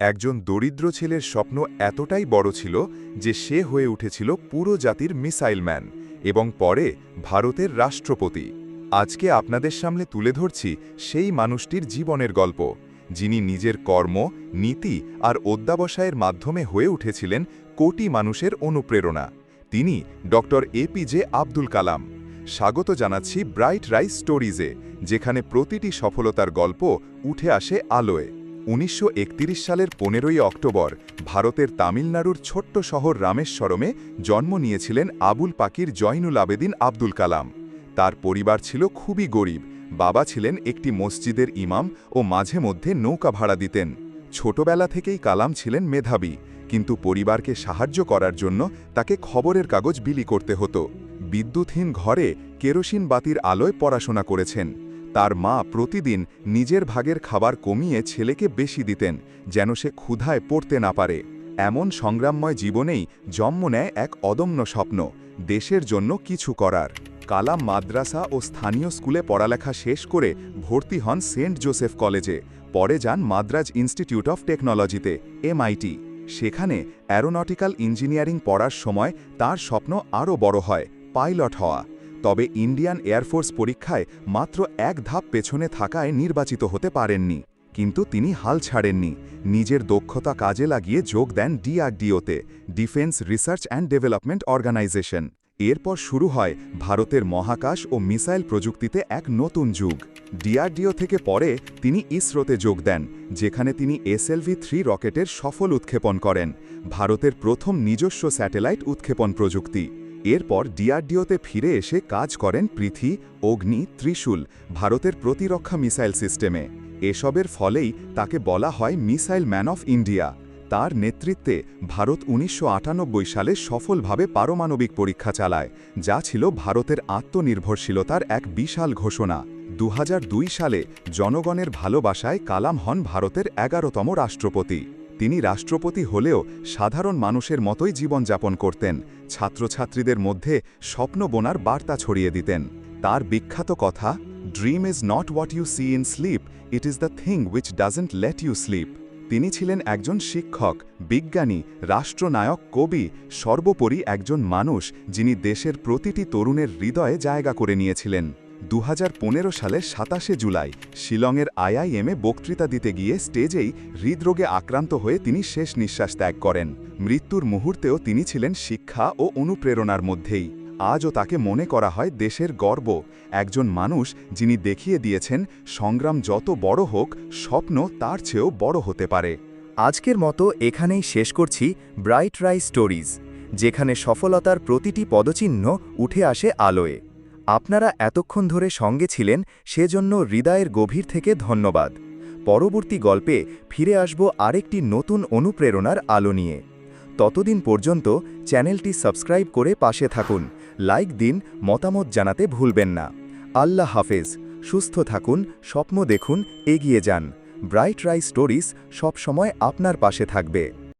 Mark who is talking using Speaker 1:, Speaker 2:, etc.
Speaker 1: একজন দরিদ্র ছেলের স্বপ্ন এতটাই বড় ছিল যে সে হয়ে উঠেছিল পুরো জাতির মিসাইল ম্যান এবং পরে ভারতের রাষ্ট্রপতি। আজকে আপনাদের সামনে তুলে ধরছি সেই মানুষটির জীবনের গল্প, যিনি নিজের কর্ম, নীতি আর অধ্যাবসায়ের মাধ্যমে হয়ে উঠেছিলেন কোটি মানুষের অনুপ্রেরণা। তিনি ডক্টর এপিজে আব্দুল কালাম। স্বাগত জানাচ্ছি ব্রাইট রাইস স্টোরিজে, যেখানে প্রতিটি সফলতার গল্প উঠে আসে আলোয়। উনিশশো একত্রিশ সালের পনেরোই অক্টোবর ভারতের তামিলনাড়ুর ছোট্ট শহর রামেশ্বরমে জন্ম নিয়েছিলেন আবুল পাকির জয়নুল আবেদিন আব্দুল কালাম। তার পরিবার ছিল খুবই গরিব, বাবা ছিলেন একটি মসজিদের ইমাম ও মাঝে মধ্যে নৌকা ভাড়া দিতেন। ছোটবেলা থেকেই কালাম ছিলেন মেধাবী, কিন্তু পরিবারকে সাহায্য করার জন্য তাকে খবরের কাগজ বিলি করতে হতো। বিদ্যুৎহীন ঘরে কেরোসিন বাতির আলোয় পড়াশোনা করেছেন। তার মা প্রতিদিন নিজের ভাগের খাবার কমিয়ে ছেলেকে বেশি দিতেন, যেন সে ক্ষুধায় পড়তে না পারে। এমন সংগ্রামময় জীবনেই জন্ম নেয় এক অদম্য স্বপ্ন, দেশের জন্য কিছু করার। কালাম মাদ্রাসা ও স্থানীয় স্কুলে পড়ালেখা শেষ করে ভর্তি হন সেন্ট জোসেফ কলেজে, পরে যান মাদ্রাজ ইনস্টিটিউট অফ টেকনোলজিতে, এমআইটি। সেখানে অ্যারোনটিক্যাল ইঞ্জিনিয়ারিং পড়ার সময় তার স্বপ্ন আরও বড় হয়, পাইলট হওয়া। তবে ইন্ডিয়ান এয়ারফোর্স পরীক্ষায় মাত্র এক ধাপ পেছনে থাকায় নির্বাচিত হতে পারেননি। কিন্তু তিনি হাল ছাড়েননি। নিজের দক্ষতা কাজে লাগিয়ে যোগ দেন ডিআরডিওতে, defence research and development organisation. এরপর শুরু হয় ভারতের মহাকাশ ও মিসাইল প্রযুক্তিতে এক নতুন যুগ। ডিআরডিও থেকে পরে তিনি ইসরোতে যোগ দেন, যেখানে তিনি এসএলভি থ্রি রকেটের সফল উৎক্ষেপণ করেন, ভারতের প্রথম নিজস্ব স্যাটেলাইট উৎক্ষেপণ প্রযুক্তি। এরপর ডিআরডিওতে ফিরে এসে কাজ করেন পৃথি, অগ্নি, ত্রিশূল, ভারতের প্রতিরক্ষা মিসাইল সিস্টেমে। এসবের ফলেই তাকে বলা হয় মিসাইল ম্যান অফ ইন্ডিয়া। তার নেতৃত্বে ভারত উনিশশো আটানব্বই সালে সফলভাবে পারমাণবিক পরীক্ষা চালায়, যা ছিল ভারতের আত্মনির্ভরশীলতার এক বিশাল ঘোষণা। দু হাজার দুই সালে জনগণের ভালোবাসায় কালাম হন ভারতের এগারোতম রাষ্ট্রপতি। তিনি রাষ্ট্রপতি হলেও সাধারণ মানুষের মতোই জীবনযাপন করতেন, ছাত্রছাত্রীদের মধ্যে স্বপ্ন বোনার বার্তা ছড়িয়ে দিতেন। তার বিখ্যাত কথা dream is not what you see in sleep it is the thing which doesn't let you sleep তিনি ছিলেন একজন শিক্ষক, বিজ্ঞানী, রাষ্ট্রনায়ক, কবি, সর্বোপরি একজন মানুষ যিনি দেশের প্রতিটি তরুণের হৃদয়ে জায়গা করে নিয়েছিলেন। দু সালের সাতাশে জুলাই শিলংয়ের আইআইএমে বক্তৃতা দিতে গিয়ে স্টেজেই হৃদরোগে আক্রান্ত হয়ে তিনি শেষ নিঃশ্বাস ত্যাগ করেন। মৃত্যুর মুহূর্তেও তিনি ছিলেন শিক্ষা ও অনুপ্রেরণার মধ্যেই। আজও তাকে মনে করা হয় দেশের গর্ব, একজন মানুষ যিনি দেখিয়ে দিয়েছেন সংগ্রাম যত বড় হোক, স্বপ্ন তার চেয়েও বড় হতে পারে।
Speaker 2: আজকের মতো এখানেই শেষ করছি ব্রাইট রাই স্টোরিজ, যেখানে সফলতার প্রতিটি পদচিহ্ন উঠে আসে আলোয়। আপনারা এতক্ষণ ধরে সঙ্গে ছিলেন, সেজন্য হৃদয়ের গভীর থেকে ধন্যবাদ। পরবর্তী গল্পে ফিরে আসব আরেকটি নতুন অনুপ্রেরণার আলো নিয়ে। ততদিন পর্যন্ত চ্যানেলটি সাবস্ক্রাইব করে পাশে থাকুন, লাইক দিন, মতামত জানাতে ভুলবেন না। আল্লাহ হাফেজ, সুস্থ থাকুন, স্বপ্ন দেখুন, এগিয়ে যান। ব্রাইট রাই স্টোরিজ সবসময় আপনার পাশে থাকবে।